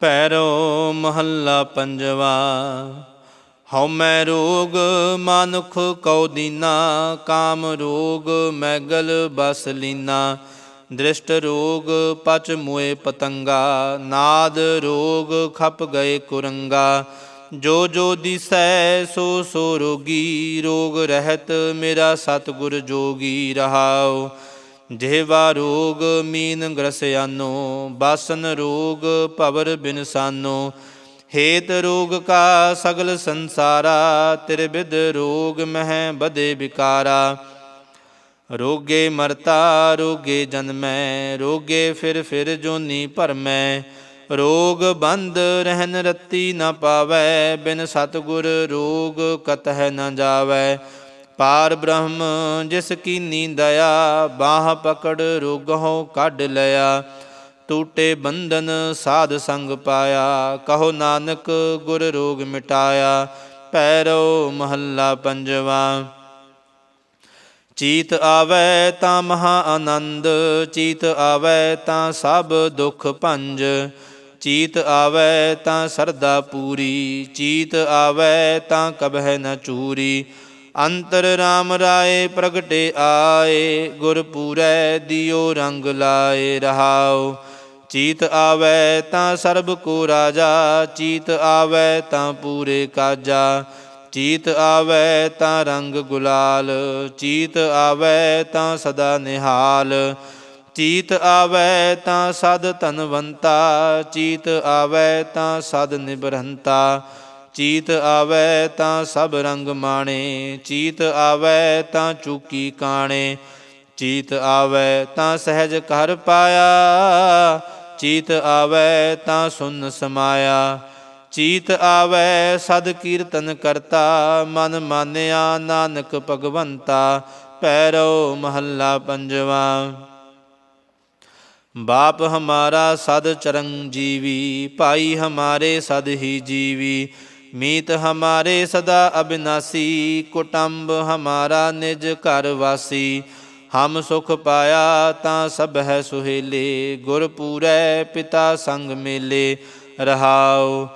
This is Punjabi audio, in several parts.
ਪੈਰੋ ਮਹੱਲਾ ਪੰਜਵਾ ਹਉਮੈ ਰੋਗ ਮਨੁਖ ਕਉ ਦੀਨਾ, ਕਾਮ ਰੋਗ ਮੈਗਲ ਬਸ ਲੀਨਾ। ਦ੍ਰਿਸ਼ਟ ਰੋਗ ਪਚ ਮੁਏ ਪਤੰਗਾ, ਨਾਦ ਰੋਗ ਖਪ ਗਏ ਕੁਰੰਗਾ। ਜੋ ਜੋ ਦਿਸੈ ਸੋ ਸੋ ਰੋਗੀ, ਰੋਗ ਰਹਿਤ ਮੇਰਾ ਸਤਿਗੁਰ ਜੋਗੀ ਰਹਾਓ ਜਿਹਵਾ ਰੋਗ ਮੀਨ ਗ੍ਰਸਿਆਨੋ ਬਾਸਨ ਰੋਗ ਭਵਰ ਬਿਨਸਾਨੋ ਹੇਤ ਰੋਗ ਕਾ ਸਗਲ ਸੰਸਾਰਾ ਤਿਰਬਿਦ ਰੋਗ ਮਹਿ ਬਦੇ ਵਿਕਾਰਾ। ਰੋਗੇ ਮਰਤਾ, ਰੋਗੇ ਜਨਮੈ, ਰੋਗੇ ਫਿਰ ਫਿਰ ਜੋਨੀ ਭਰਮੈ। ਰੋਗ ਬੰਦ ਰਹਿਨ ਰੱਤੀ ਨ ਪਾਵੈ, ਬਿਨ ਸਤਗੁਰ ਰੋਗ ਕਤਹਿ ਨ ਜਾਵੈ। ਪਾਰ ਬ੍ਰਹਮ, ਜਿਸ ਕੀਨੀ ਦਇਆ, ਬਾਹ ਪਕੜ ਰੋਗਹੁ ਕੱਢ ਲਿਆ। ਟੂਟੇ ਬੰਧਨ ਸਾਧ ਸੰਗ ਪਾਇਆ, ਕਹੋ ਨਾਨਕ ਗੁਰ ਰੋਗ ਮਿਟਾਇਆ ਪੈਰੋ ਮਹੱਲਾ ਪੰਜਵਾ। ਚੀਤ ਆਵੈ ਤਾਂ ਮਹਾ ਆਨੰਦ, ਚੀਤ ਆਵੈ ਤਾਂ ਸਭ ਦੁੱਖ ਭੰਜ। ਚੀਤ ਆਵੈ ਤਾਂ ਸਰਦਾ ਪੂਰੀ, ਚੀਤ ਆਵੈ ਤਾਂ ਕਬਹਿ ਨ ਚੂਰੀ। ਅੰਤਰ RAM ਰਾਏ ਪ੍ਰਗਟੇ ਆਏ, ਗੁਰ ਪੂਰੈ ਦਿਓ ਰੰਗ ਲਾਏ ਰਹਾਉ। ਚੀਤ ਆਵੈ ਤਾਂ ਸਰਬ ਕੋ ਰਾਜਾ, ਚੀਤ ਆਵੈ ਤਾਂ ਪੂਰੇ ਕਾਜਾ। ਚੀਤ ਆਵੈ ਤਾਂ ਰੰਗ ਗੁਲਾਲ, ਚੀਤ ਆਵੈ ਤਾਂ ਸਦਾ ਨਿਹਾਲ। ਚੀਤ ਆਵੈ ਤਾਂ ਸਦ ਧਨਵੰਤਾ, ਚੀਤ ਆਵੈ ਤਾਂ ਸਦ ਨਿਬਰੰਤਾ। ਚੀਤ ਆਵੈ ਤਾਂ ਸਭ ਰੰਗ ਮਾਣੇ, ਚੀਤ ਆਵੈ ਤਾਂ ਚੂਕੀ ਕਾਣੇ, ਚੀਤ ਆਵੈ ਤਾਂ ਸਹਿਜ ਘਰ ਪਾਇਆ, ਚੀਤ ਆਵੈ ਤਾਂ ਸੁਨ ਸਮਾਇਆ, ਚੀਤ ਆਵੈ ਸਦ ਕੀਰਤਨ ਕਰਤਾ, ਮਨ ਮਾਨਿਆ ਨਾਨਕ ਭਗਵੰਤਾ ਪੈਰੋ ਮਹੱਲਾ ਪੰਜਵਾ। ਬਾਪ ਹਮਾਰਾ ਸਦ ਚਰੰਜੀਵੀ, ਭਾਈ ਹਮਾਰੇ ਸਦ ਹੀ ਜੀਵੀ ਮੀਤ ਹਮਾਰੇ ਸਦਾ ਅਬਿਨਾਸੀ, ਕੁਟੰਬ ਹਮਾਰਾ ਨਿਜ ਘਰ ਵਾਸੀ। ਹਮ ਸੁਖ ਪਾਇਆ ਤਾਂ ਸਭ ਹੈ ਸੁਹੇਲੇ, ਗੁਰ ਪੂਰੈ ਪਿਤਾ ਸੰਗ ਮੇਲੇ। ਰਹਾਉ,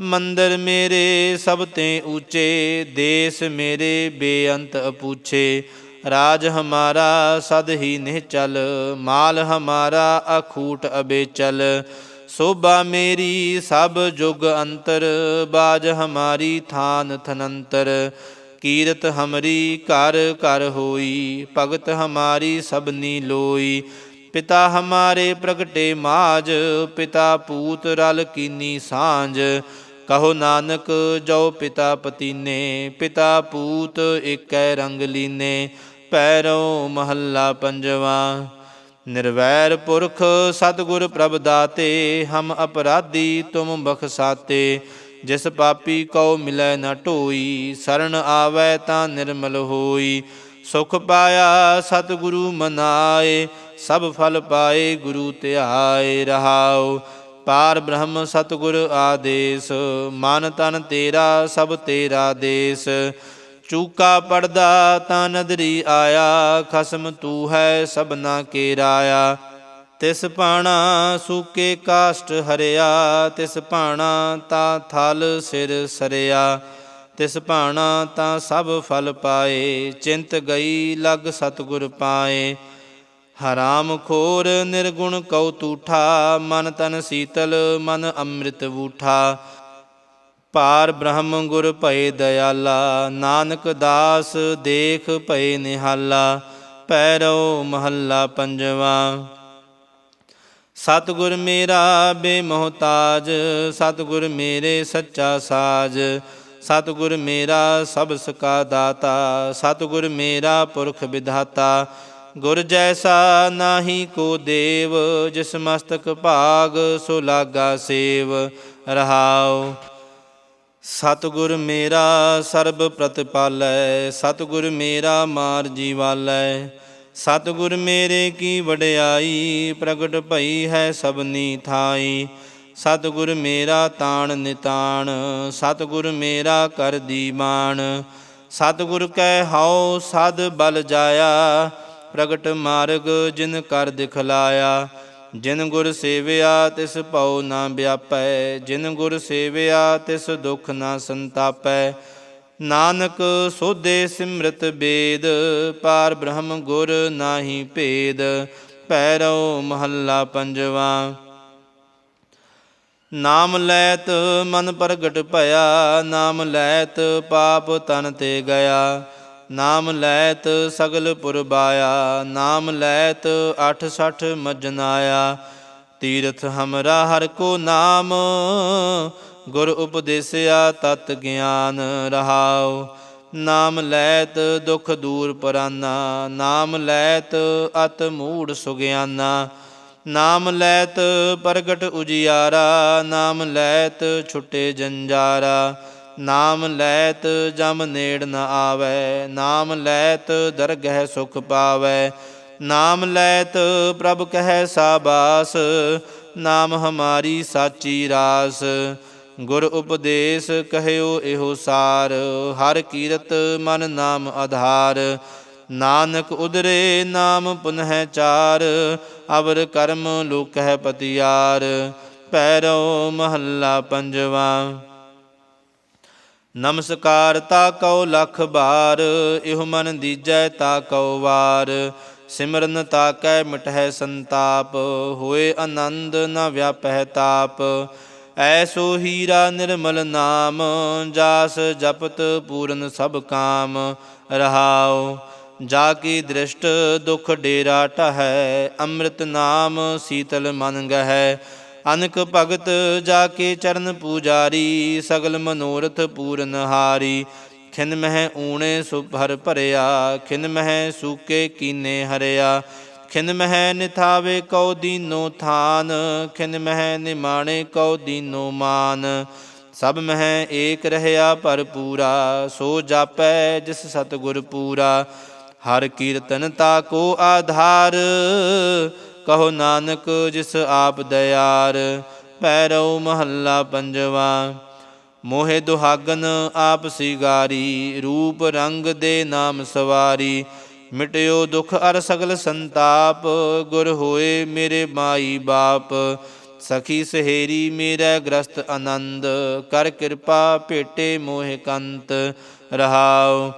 ਮੰਦਰ ਮੇਰੇ ਸਭ ਤੇ ਉੱਚੇ ਦੇਸ ਮੇਰੇ ਬੇਅੰਤ ਅਪੂਛੇ। ਰਾਜ ਹਮਾਰਾ ਸਦ ਹੀ ਨਿਹਚਲ, ਮਾਲ ਹਮਾਰਾ ਅਖੂਟ ਅਬੇਚਲ। ਸੋਭਾ ਮੇਰੀ, ਸਭ ਜੁਗ ਅੰਤਰ, ਬਾਜ ਹਮਾਰੀ ਥਾਨ ਥਨੰਤਰ। ਕੀਰਤ ਹਮਰੀ, ਘਰ ਘਰ ਹੋਈ, ਭਗਤ ਹਮਾਰੀ ਸਭਨੀ ਲੋਈ। ਪਿਤਾ ਹਮਾਰੇ ਪ੍ਰਗਟੇ ਮਾਜ ਪਿਤਾ ਪੂਤ ਰਲ ਕੀਨੀ ਸਾਂਝ। ਕਹੋ ਨਾਨਕ, ਜੋ ਪਿਤਾ ਪਤੀਨੇ, ਪਿਤਾ ਪੂਤ ਏਕੈ ਰੰਗ ਲੀਨੇ। ਪੈਰੋਂ ਮਹੱਲਾ ਪੰਜਵਾ। ਨਿਰਵੈਰ ਪੁਰਖ ਸਤਿਗੁਰ ਪ੍ਰਭ ਦਾਤੇ, ਹਮ ਅਪਰਾਧੀ ਤੁਮ ਬਖਸਾਤੇ ਜਿਸ ਪਾਪੀ ਕਉ ਮਿਲੈ ਨ ਢੋਈ ਸਰਣ ਆਵੈ ਤਾਂ ਨਿਰਮਲ ਹੋਈ। ਸੁਖ ਪਾਇਆ ਸਤਿਗੁਰੂ ਮਨਾਏ, ਸਭ ਫਲ ਪਾਏ ਗੁਰੂ ਧਿਆਏ ਰਹਾਉ। ਪਾਰ ਬ੍ਰਹਮ ਸਤਿਗੁਰ ਆਦੇਸ, ਮਨ ਤਨ ਤੇਰਾ ਸਭ ਤੇਰਾ ਦੇਸ। ਚੂਕਾ ਪੜਦਾ ਤਾਂ ਨਦਰੀ ਆਇਆ, ਖਸਮ ਤੂ ਹੈ ਸਭਨਾ ਕੇ ਰਾਇਆ ਤਿਸ ਪਾਣਾ ਸੂਕੇ ਕਾਸ਼ਟ ਹਰਿਆ, ਤਿਸ ਪਾਣਾ ਤਾਂ ਥਲ ਸਿਰ ਸਰਿਆ। ਤਿਸ ਭਾਣਾ ਤਾਂ ਸਭ ਫਲ ਪਾਏ, ਚਿੰਤ ਗਈ ਲਗ ਸਤਗੁਰ ਪਾਏ। ਹਰਾਮ ਖੋਰ ਨਿਰਗੁਣ ਕਉ ਤੂਠਾ, ਮਨ ਤਨ ਸੀਤਲ, ਮਨ ਅੰਮ੍ਰਿਤ ਵੂਠਾ। ਪਾਰ ਬ੍ਰਹਮ ਗੁਰ ਭਏ ਦਇਆਲਾ ਨਾਨਕ ਦਾਸ ਦੇਖ ਭਏ ਨਿਹਾਲਾ ਪੈਰੋ ਮਹੱਲਾ ਪੰਜਵਾ। ਸਤਿਗੁਰ ਮੇਰਾ ਬੇਮੋਹਤਾਜ, ਸਤਿਗੁਰ ਮੇਰੇ ਸੱਚਾ ਸਾਜ, ਸਤਿਗੁਰ ਮੇਰਾ ਸਭ ਸਕਾ ਦਾਤਾ, ਸਤਿਗੁਰ ਮੇਰਾ ਪੁਰਖ ਵਿਧਾਤਾ। ਗੁਰ ਜੈਸਾ ਨਾਹੀ ਕੋ ਦੇਵ, ਜਿਸ ਮਸਤਕ ਭਾਗ ਸੋ ਲਾਗਾ ਸੇਵ, ਰਹਾਉ। ਸਤਿਗੁਰ ਮੇਰਾ ਸਰਬ ਪ੍ਰਤਿਪਾਲੈ, ਸਤਿਗੁਰ ਮੇਰਾ ਮਾਰ ਜੀਵਾਲੈ। ਸਤਿਗੁਰ ਮੇਰੇ ਕੀ ਵਡਿਆਈ, ਪ੍ਰਗਟ ਭਈ ਹੈ ਸਭਨੀ ਥਾਈ। ਸਤਿਗੁਰ ਮੇਰਾ ਤਾਣ ਨਿਤਾਣ, ਸਤਿਗੁਰ ਮੇਰਾ ਕਰ ਦੀਵਾਨ। ਸਤਿਗੁਰ ਕੈ ਹਉ ਸਦ ਬਲ ਜਾਇਆ, ਪ੍ਰਗਟ ਮਾਰਗ ਜਿਨ ਕਰ ਦਿਖਲਾਇਆ। ਜਿਨ ਗੁਰ ਸੇਵਿਆ, ਤਿਸ ਭਉ ਨਾ ਵਿਆਪੈ। ਜਿਨ ਗੁਰ ਸੇਵਿਆ, ਤਿਸ ਦੁਖ ਨਾ ਸੰਤਾਪੈ। ਨਾਨਕ ਸੋਧੇ ਸਿਮਰਤ ਬੇਦ, ਪਾਰ ਬ੍ਰਹਮ ਗੁਰ ਨਾਹੀ ਭੇਦ। ਪੈਰੋ ਮਹੱਲਾ ਪੰਜਵਾ। ਨਾਮ ਲੈਤ ਮਨ ਪ੍ਰਗਟ ਭਇਆ, ਨਾਮ ਲੈਤ ਪਾਪ ਤਨ ਤੇ ਗਿਆ। ਨਾਮ ਲੈਤ ਸਗਲ ਪੁਰਬਾਇਆ, ਨਾਮ ਲੈਤ 68 ਮਜਨਾਇਆ। ਤੀਰਥ ਹਮਰਾ ਹਰ ਕੋ ਨਾਮ, ਗੁਰ ਉਪਦੇਸਿਆ ਤਤ ਗਿਆਨ ਰਹਾਉ। ਨਾਮ ਲੈਤ ਦੁਖ ਦੂਰ ਪਰਾਨਾ, ਨਾਮ ਲੈਤ ਅਤ ਮੂੜ ਸੁਗਿਆਨਾ। ਨਾਮ ਲੈਤ ਪ੍ਰਗਟ ਉਜਿਆਰਾ, ਨਾਮ ਲੈਤ ਛੁਟੇ ਜੰਜਾਰਾ। ਨਾਮ ਲੈਤ ਜਮ ਨੇੜ ਨ ਆਵੈ, ਨਾਮ ਲੈਤ ਦਰਗਹਿ ਸੁਖ ਪਾਵੈ। ਨਾਮ ਲੈਤ ਪ੍ਰਭ ਕਹੈ ਸਾਬਾਸ, ਨਾਮ ਹਮਾਰੀ ਸਾਚੀ ਰਾਸ। ਗੁਰ ਉਪਦੇਸ਼ ਕਹਿਓ ਇਹੋ ਸਾਰ, ਹਰ ਕੀਰਤ ਮਨ ਨਾਮ ਆਧਾਰ। ਨਾਨਕ ਉਦਰੇ ਨਾਮ ਪੁਨਹਿ ਚਾਰ, ਅਵਰ ਕਰਮ ਲੋਕਹਿ ਪਤਿਆਰ। ਪੈਰੋ ਮਹੱਲਾ ਪੰਜਵਾ। ਨਮਸਕਾਰ ਤਾ ਕਉ ਲਖ ਬਾਰ, ਇਹੋ ਮਨ ਦੀਜੈ ਤਾ ਕਉ ਵਾਰ। ਸਿਮਰਨ ਤਾ ਕੈ ਮਿਟਹਿ ਸੰਤਾਪ, ਹੋਏ ਆਨੰਦ ਨ ਵਿਆਪਹਿ ਤਾਪ। ਐਸੋ ਹੀਰਾ ਨਿਰਮਲ ਨਾਮ, ਜਾਸ ਜਪਤ ਪੂਰਨ ਸਭ ਕਾਮ। ਰਹਾਉ, ਜਾ ਕੀ ਦ੍ਰਿਸ਼ਟ ਦੁਖ ਡੇਰਾ ਟਹੈ ਅੰਮ੍ਰਿਤ ਨਾਮ ਸੀਤਲ ਮਨ ਗਹਿ। ਅਨਕ ਭਗਤ ਜਾ ਕੇ ਚਰਨ ਪੂਜਾਰੀ, ਸਗਲ ਮਨੋਰਥ ਪੂਰਨ ਹਾਰੀ। ਖਿਨ ਮਹਿ ਊਣੇ ਸੁਭਰ ਭਰਿਆ, ਖਿਨ ਮਹਿ ਸੂਕੇ ਕੀਨੇ ਹਰਿਆ। ਖਿਨ ਮਹਿ ਨਿਥਾਵੇ ਕਉ ਦੀਨੋ ਥਾਨ, ਖਿਨ ਮਹਿ ਨਿਮਾਣੇ ਕਉ ਦੀਨੋ ਮਾਨ। ਸਭ ਮਹਿ ਏਕ ਰਹਿਆ ਭਰਪੂਰਾ ਸੋ ਜਾਪੈ ਜਿਸ ਸਤਿਗੁਰ ਪੂਰਾ। ਹਰ ਕੀਰਤਨ ਤਾ ਕੋ ਆਧਾਰ ਕਹੋ ਨਾਨਕ ਜਿਸ ਆਪ ਦਇਆਰ ਪੈਰਉ ਮਹੱਲਾ ਪੰਜਵਾ। ਮੋਹਿ ਦੁਹਾਗਨ ਆਪ ਸਿਗਾਰੀ, ਰੂਪ ਰੰਗ ਦੇ ਨਾਮ ਸਵਾਰੀ। ਮਿਟਿਓ ਦੁਖ ਅਰ ਸਗਲ ਸੰਤਾਪ, ਗੁਰ ਹੋਏ ਮੇਰੇ ਮਾਈ ਬਾਪ। ਸਖੀ ਸਹੇਰੀ ਮੇਰਾ ਗ੍ਰਸਤ ਆਨੰਦ, ਕਰ ਕਿਰਪਾ ਭੇਟੇ ਮੋਹਿ ਕੰਤ ਰਹਾਓ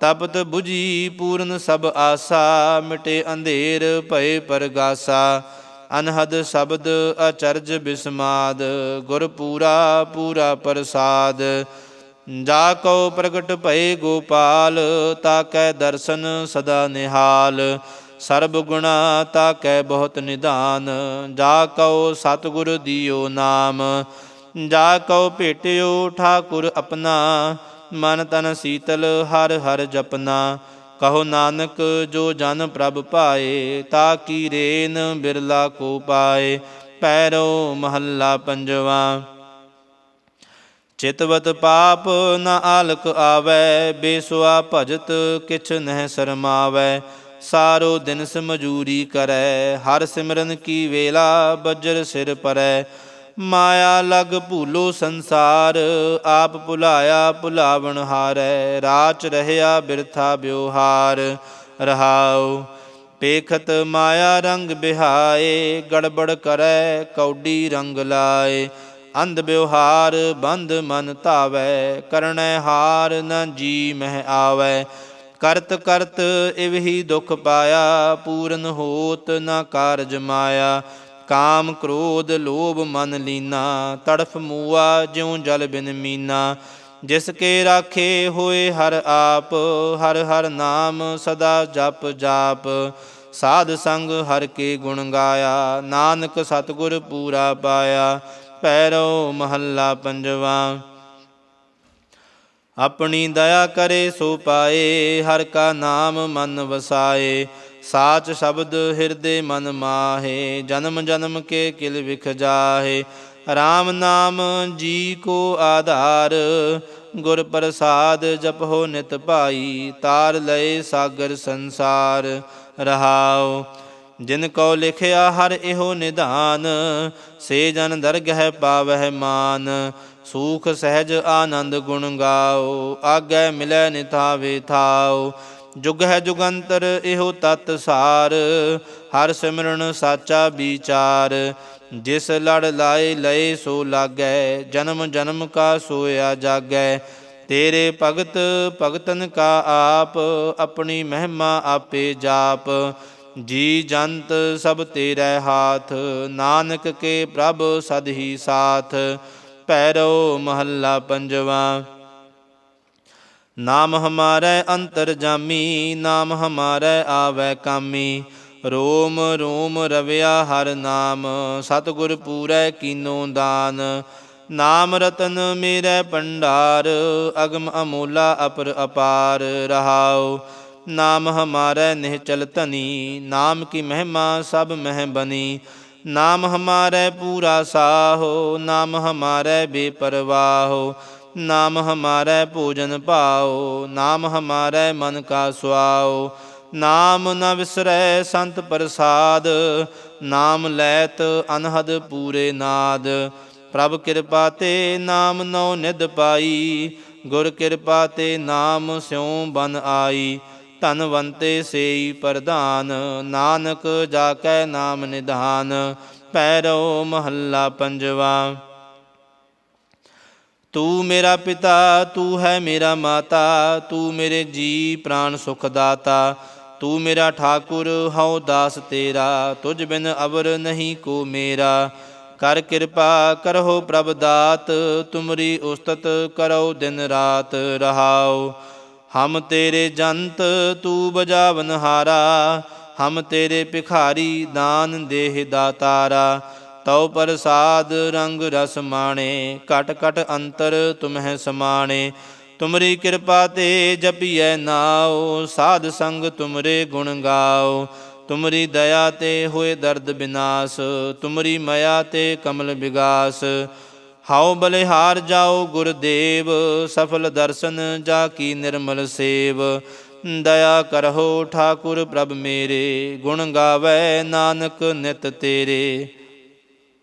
ਤਪਤ 부ਜੀ ਪੂਰਨ ਸਭ ਆਸਾ, ਮਿਟੇ ਅੰਧੇਰ ਭਏ ਪਰਗਾਸਾ। ਅਨਹਦ ਸ਼ਬਦ ਅਚਰਜ ਬਿਸਮਾਦ, ਗੁਰ ਪੂਰਾ ਪੂਰਾ ਪ੍ਰਸਾਦ। ਜਾ ਕਉ ਪ੍ਰਗਟ ਭਏ ਗੋਪਾਲ, ਤਾ ਕੈ ਦਰਸ਼ਨ ਸਦਾ ਨਿਹਾਲ। ਸਰਬ ਗੁਣਾ ਤਾ ਕੈ ਬਹੁਤ ਨਿਧਾਨ ਜਾ ਕਉ ਸਤਿਗੁਰ ਦਿਓ ਨਾਮ। ਜਾ ਕਉ ਭੇਟਿਓ ਠਾਕੁਰ ਆਪਣਾ ਮਨ ਤਨ ਸੀਤਲ ਹਰ ਹਰ ਜਪਨਾ। ਕਹੋ ਨਾਨਕ, ਜੋ ਜਨ ਪ੍ਰਭ ਪਾਏ, ਤਾ ਕੀ ਰੇਨ ਬਿਰਲਾ ਕੋ ਪਾਏ। ਪੈਰੋ ਮਹੱਲਾ ਪੰਜਵਾ। ਚਿਤਵਤ ਪਾਪ ਨ ਆਲਕ ਆਵੈ, ਬੇਸੁਆ ਭਜਤ ਕਿਛ ਨਹਿ ਸ਼ਰਮਾਵੈ। ਸਾਰੋ ਦਿਨ ਸਮਜੂਰੀ ਕਰੈ, ਹਰ ਸਿਮਰਨ ਕੀ ਵੇਲਾ, ਬੱਜਰ ਸਿਰ ਪਰੈ। ਮਾਇਆ ਲਗ ਭੂਲੋ ਸੰਸਾਰ, ਆਪ ਭੁਲਾਇਆ ਭੁਲਾਵਣ ਹਾਰੈ, ਰਾਚ ਰਹਿਆ ਬਿਰਥਾ ਬਿਵਹਾਰ ਰਹਾਉ, ਪੇਖਤ ਮਾਇਆ ਰੰਗ ਬਿਹਾਏ, ਗੜਬੜ ਕਰੈ ਕੌਡੀ ਰੰਗ ਲਾਏ। ਅੰਧ ਬਿਵਹਾਰ ਬੰਧ ਮਨ ਧਾਵੈ ਕਰਣੈ ਹਾਰ ਨ ਜੀ ਮਹਿ ਆਵੈ। ਕਰਤ ਕਰਤ, ਇਵਹੀ ਦੁਖ ਪਾਇਆ, ਪੂਰਨ ਹੋਤ ਨ ਕਾਰਜ ਮਾਇਆ। ਕਾਮ ਕ੍ਰੋਧ ਲੋਭ ਮਨ ਲੀਨਾ, ਤੜਫ ਮੂਆ ਜਿਉ ਜਲ ਬਿਨ ਮੀਨਾ। ਜਿਸ ਕੇ ਰਾਖੇ ਹੋਏ ਹਰ ਆਪ, ਹਰ ਹਰ ਨਾਮ ਸਦਾ ਜਪ ਜਾਪ। ਸਾਧ ਸੰਗ ਹਰ ਕੇ ਗੁਣ ਗਾਇਆ, ਨਾਨਕ ਸਤਿਗੁਰ ਪੂਰਾ ਪਾਇਆ। ਪੈਰੋ ਮਹੱਲਾ ਪੰਜਵਾ। ਆਪਣੀ ਦਇਆ ਕਰੇ ਸੋ ਪਾਏ, ਹਰ ਕਾ ਨਾਮ ਮਨ ਵਸਾਏ। ਸਾਚ ਸ਼ਬਦ ਹਿਰਦੇ ਮਨ ਮਾਹੇ, ਜਨਮ ਜਨਮ ਕੇ ਕਿਲ ਵਿਖ ਜਾਹੇ। RAM ਨਾਮ ਜੀ ਕੋ ਆਧਾਰ, ਗੁਰ ਪ੍ਰਸਾਦ ਜਪੋ ਨਿਤ ਭਾਈ, ਤਾਰ ਲਏ ਸਾਗਰ ਸੰਸਾਰ, ਰਹਾਉ। ਜਿਨ ਕੋ ਲਿਖਿਆ ਹਰ ਇਹੋ ਨਿਧਾਨ, ਸੇ ਜਨ ਦਰਗਹਿ ਪਾਵਹਿ ਮਾਨ। ਸੂਖ ਸਹਿਜ ਆਨੰਦ ਗੁਣ ਗਾਓ ਆਗੈ ਮਿਲੈ ਨਿਥਾਵੇ ਥਾਉ ਜੁਗ ਹੈ ਜੁਗੰਤਰ, ਇਹੋ ਤਤ ਸਾਰ। ਹਰ ਸਿਮਰਨ ਸਾਚਾ ਵਿਚਾਰ। ਜਿਸ ਲੜ ਲਾਏ ਲਏ ਸੋ ਲਾਗੈ, ਜਨਮ ਜਨਮ ਕਾ ਸੋਇਆ ਜਾਗੈ। ਤੇਰੇ ਭਗਤ, ਭਗਤਨ ਕਾ ਆਪ, ਆਪਣੀ ਮਹਿਮਾ ਆਪੇ ਜਾਪ। ਜੀ ਜੰਤ, ਸਭ ਤੇਰੇ ਹਾਥ, ਨਾਨਕ ਕੇ ਪ੍ਰਭ ਸਦ ਹੀ ਸਾਥ। ਪੈਰੋ ਮਹੱਲਾ ਪੰਜਵਾ। ਨਾਮ ਹਮਾਰੇ ਅੰਤਰ ਜਾਮੀ, ਨਾਮ ਹਮਾਰੇ ਆਵੈ ਕਾਮੀ। ਰੋਮ ਰੋਮ ਰਵਿਆ ਹਰ ਨਾਮ, ਸਤਿਗੁਰ ਪੂਰੈ ਕੀਨੋ ਦਾਨ। ਨਾਮ ਰਤਨ ਮੇਰੇ ਭੰਡਾਰ, ਅਗਮ ਅਮੋਲਾ ਅਪਰ ਅਪਾਰ ਰਹਾਉ। ਨਾਮ ਹਮਾਰੇ ਨਿਹਚਲ ਧਨੀ, ਨਾਮ ਕੀ ਮਹਿਮਾ ਸਭ ਮਹਿ ਬਨੀ। ਨਾਮ ਹਮਾਰੇ ਪੂਰਾ ਸਾਹੋ, ਨਾਮ ਹਮਾਰੇ ਬੇਪਰਵਾਹੋ। ਨਾਮ ਹਮਾਰੇ ਭੋਜਨ ਭਾਓ ਨਾਮ ਹਮਾਰੇ ਮਨ ਕਾ ਸੁਆਓ ਨਾਮ ਨ ਵਿਸਰੈ ਸੰਤ ਪ੍ਰਸਾਦ, ਨਾਮ ਲੈਤ ਅਨਹਦ ਪੂਰੇ ਨਾਦ। ਪ੍ਰਭ ਕਿਰਪਾ ਤੇ ਨਾਮ ਨਉ ਨਿਧ ਪਾਈ, ਗੁਰ ਕਿਰਪਾ ਤੇ ਨਾਮ ਸਿਉ ਬਨ ਆਈ। ਧਨਵੰਤੇ ਸੇਈ ਪ੍ਰਧਾਨ, ਨਾਨਕ ਜਾ ਕੈ ਨਾਮ ਨਿਧਾਨ। ਪੈਰੋ ਮਹੱਲਾ ਪੰਜਵਾ। ਤੂੰ ਮੇਰਾ ਪਿਤਾ, ਤੂੰ ਹੈ ਮੇਰਾ ਮਾਤਾ, ਤੂੰ ਮੇਰੇ ਜੀ ਪ੍ਰਾਨ ਸੁਖ ਦਾਤਾ, ਤੂੰ ਮੇਰਾ ਠਾਕੁਰ, ਹਉ ਦਾਸ ਤੇਰਾ, ਤੁਝ ਬਿਨ ਅਵਰ ਨਹੀਂ ਕੋ ਮੇਰਾ। ਕਰ ਕਿਰਪਾ ਕਰੋ ਪ੍ਰਭ ਦਾਤ, ਤੁਮਰੀ ਉਸਤਤ ਕਰੋ ਦਿਨ ਰਾਤ ਰਹਾਓ ਹਮ ਤੇਰੇ ਜੰਤ, ਤੂੰ ਬਜਾਵਨ ਹਾਰਾ ਹਮ ਤੇਰੇ ਭਿਖਾਰੀ, ਦਾਨ ਦੇਹ ਦਾਤਾਰਾ। ਤਉ ਪ੍ਰਸਾਦ ਰੰਗ ਰਸ ਮਾਣੇ, ਘਟ ਘਟ ਅੰਤਰ ਤੁਮਹਿ ਸਮਾਣੇ। ਤੁਮਰੀ ਕਿਰਪਾ ਤੇ ਜਪੀਐ ਨਾਉ, ਸਾਧ ਸੰਗ ਤੁਮਰੇ ਗੁਣ ਗਾਓ ਤੁਮਰੀ ਦਇਆ ਤੇ ਹੋਏ ਦਰਦ ਬਿਨਾਸ਼, ਤੁਮਰੀ ਮਾਇਆ ਤੇ ਕਮਲ ਵਿਗਾਸ। ਹਾਉ ਬਲਿਹਾਰ ਜਾਓ ਗੁਰਦੇਵ, ਸਫਲ ਦਰਸ਼ਨ ਜਾ ਕੀ ਨਿਰਮਲ ਸੇਵ। ਦਇਆ ਕਰਹੁ ਠਾਕੁਰ ਪ੍ਰਭ ਮੇਰੇ, ਗੁਣ ਗਾਵੇ ਨਾਨਕ ਨਿਤ ਤੇਰੇ।